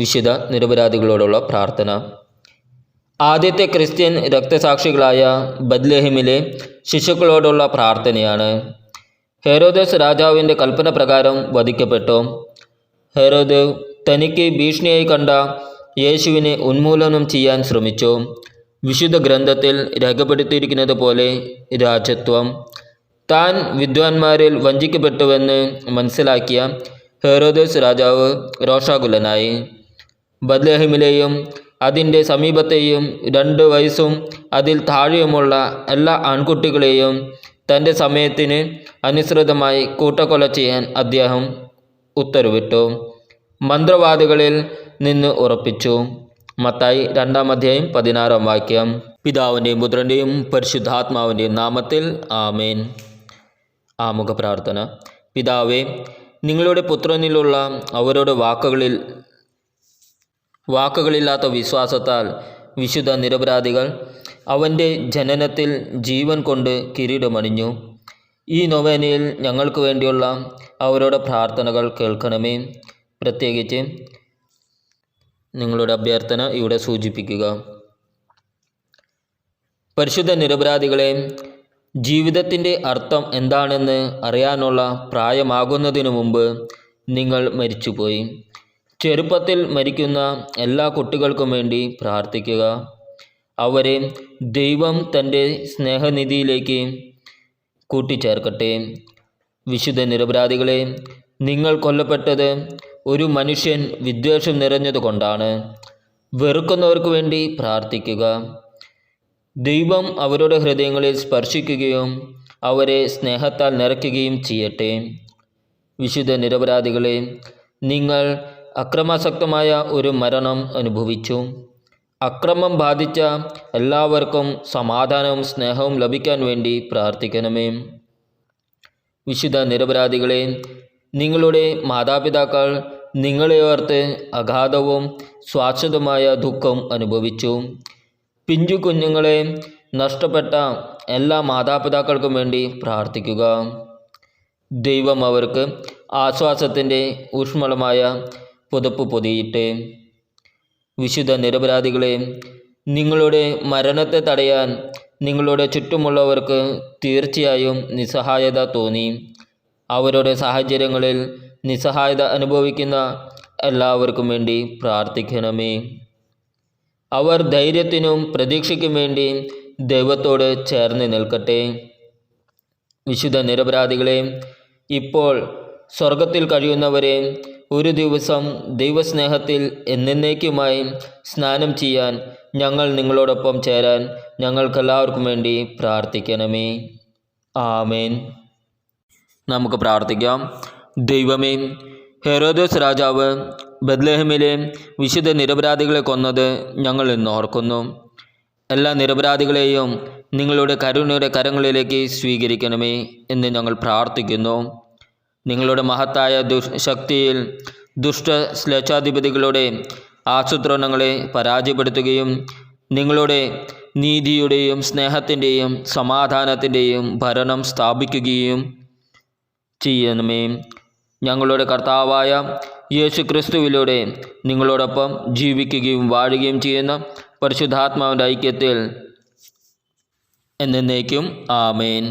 വിശുദ്ധ നിരപരാധികളോടുള്ള പ്രാർത്ഥന. ആദ്യത്തെ ക്രിസ്ത്യൻ രക്തസാക്ഷികളായ ബദ്ലഹിമിലെ ശിശുക്കളോടുള്ള പ്രാർത്ഥനയാണ്. ഹെരോദസ് രാജാവിന്റെ കൽപ്പന പ്രകാരം വധിക്കപ്പെട്ടു. ഹെരോദ് തനിക്ക് ഭീഷണിയായി കണ്ട യേശുവിനെ ഉന്മൂലനം ചെയ്യാൻ ശ്രമിച്ചു. വിശുദ്ധ ഗ്രന്ഥത്തിൽ രേഖപ്പെടുത്തിയിരിക്കുന്നത് പോലെ രാജത്വം. താൻ വിദ്വാൻമാരിൽ വഞ്ചിക്കപ്പെട്ടുവെന്ന് മനസ്സിലാക്കിയ ഹെറോദസ് രാജാവ് രോഷാകുലനായി. ബദ്ലഹമിലെയും അതിന്റെ സമീപത്തെയും രണ്ട് വയസ്സും അതിൽ താഴെയുമുള്ള എല്ലാ ആൺകുട്ടികളെയും തന്റെ സമയത്തിന് അനുസൃതമായി കൂട്ടക്കൊല ചെയ്യാൻ അദ്ദേഹം ഉത്തരവിട്ടു. മന്ത്രവാദികളിൽ നിന്ന് ഉറപ്പിച്ചു. മത്തായി രണ്ടാം അധ്യായം പതിനാറാം വാക്യം. പിതാവിന്റെയും പുത്രന്റെയും പരിശുദ്ധാത്മാവിന്റെയും നാമത്തിൽ ആമേൻ. ആമുഖ പ്രാർത്ഥന. പിതാവേ നിങ്ങളുടെ പുത്രനിലുള്ള അവരുടെ വാക്കുകളിൽ വാക്കുകളില്ലാത്ത വിശ്വാസത്താൽ വിശുദ്ധ നിരപരാധികൾ അവന്റെ ജനനത്തിൽ ജീവൻ കൊണ്ട് കിരീടമണിഞ്ഞു. ഈ നൊവേനയിൽ ഞങ്ങൾക്ക് വേണ്ടിയുള്ള അവരുടെ പ്രാർത്ഥനകൾ കേൾക്കണമേ. പ്രത്യേകിച്ച് നിങ്ങളുടെ അഭ്യർത്ഥന ഇവിടെ സൂചിപ്പിക്കുക. പരിശുദ്ധ നിരപരാധികളെ ജീവിതത്തിന്റെ അർത്ഥം എന്താണെന്ന് അറിയാനുള്ള പ്രായമാകുന്നതിനു മുമ്പ് നിങ്ങൾ മരിച്ചുപോയി. ചെറുപ്പത്തിൽ മരിക്കുന്ന എല്ലാ കുട്ടികൾക്കും വേണ്ടി പ്രാർത്ഥിക്കുക. അവരെ ദൈവം തന്റെ സ്നേഹനിധിയിലേക്ക് കൂട്ടിച്ചേർക്കട്ടെ. വിശുദ്ധ നിരപരാധികളെ നിങ്ങൾ കൊല്ലപ്പെട്ടത് ഒരു മനുഷ്യൻ വിദ്വേഷം നിറഞ്ഞതുകൊണ്ടാണ്. വെറുക്കുന്നവർക്ക് വേണ്ടി പ്രാർത്ഥിക്കുക. ദൈവം അവരുടെ ഹൃദയങ്ങളിൽ സ്പർശിക്കുകയും അവരെ സ്നേഹത്താൽ നിറയ്ക്കുകയും ചെയ്യട്ടെ. വിശുദ്ധ നിരപരാധികളെ നിങ്ങൾ അക്രമാസക്തമായ ഒരു മരണം അനുഭവിച്ചു. അക്രമം ബാധിച്ച എല്ലാവർക്കും സമാധാനവും സ്നേഹവും ലഭിക്കാൻ വേണ്ടി പ്രാർത്ഥിക്കണമേ. വിശുദ്ധ നിരപരാധികളെ നിങ്ങളുടെ മാതാപിതാക്കൾ നിങ്ങളെ ഓർത്ത് അഗാധവും സ്വാശ്വതമായ ദുഃഖം അനുഭവിച്ചു. പിഞ്ചു കുഞ്ഞുങ്ങളെ നഷ്ടപ്പെട്ട എല്ലാ മാതാപിതാക്കൾക്കും വേണ്ടി പ്രാർത്ഥിക്കുക. ദൈവം അവർക്ക് ആശ്വാസത്തിന്റെ ഊഷ്മളമായ പുതപ്പ് പൊതിയിട്ട് വിശുദ്ധ നിരപരാധികളെ നിങ്ങളുടെ മരണത്തെ തടയാൻ നിങ്ങളുടെ ചുറ്റുമുള്ളവർക്ക് തീർച്ചയായും നിസ്സഹായത തോന്നി. അവരുടെ സാഹചര്യങ്ങളിൽ നിസ്സഹായത അനുഭവിക്കുന്ന എല്ലാവർക്കും വേണ്ടി പ്രാർത്ഥിക്കണമേ. അവർ ധൈര്യത്തിനും പ്രതീക്ഷയ്ക്കും വേണ്ടി ദൈവത്തോട് ചേർന്ന് നിൽക്കട്ടെ. വിശുദ്ധ നിരപരാധികളെ ഇപ്പോൾ സ്വർഗത്തിൽ കഴിയുന്നവരെ ഒരു ദിവസം ദൈവസ്നേഹത്തിൽ എന്നേക്കുമായി സ്നാനം ചെയ്യാൻ ഞങ്ങൾ നിങ്ങളോടൊപ്പം ചേരാൻ ഞങ്ങൾക്കെല്ലാവർക്കും വേണ്ടി പ്രാർത്ഥിക്കണമേ. ആമേൻ. നമുക്ക് പ്രാർത്ഥിക്കാം. ദൈവമേ ഹെറോദോസ് രാജാവ് ബദ്ലഹമിലെ വിശുദ്ധ നിരപരാധികളെ കൊന്നത് ഞങ്ങൾ ഇന്ന് ഓർക്കുന്നു. എല്ലാ നിരപരാധികളെയും നിങ്ങളുടെ കരുണയുടെ കരങ്ങളിലേക്ക് സ്വീകരിക്കണമേ എന്ന് ഞങ്ങൾ പ്രാർത്ഥിക്കുന്നു. നിങ്ങളുടെ മഹത്തായ ദുഷ് ശക്തിയിൽ ദുഷ്ട ശ്ലേച്ഛാധിപതികളുടെ ആസൂത്രണങ്ങളെ പരാജയപ്പെടുത്തുകയും നിങ്ങളുടെ നീതിയുടെയും സ്നേഹത്തിന്റെയും സമാധാനത്തിന്റെയും ഭരണം സ്ഥാപിക്കുകയും ചെയ്യണമേ. ഞങ്ങളുടെ കർത്താവായ യേശു ക്രിസ്തുവിലൂടെ നിങ്ങളോടൊപ്പം ജീവിക്കുകയും വാഴുകയും ചെയ്യുന്ന പരിശുദ്ധാത്മാവിന്റെ ഐക്യത്തിൽ എന്നേക്കും ആമേൻ.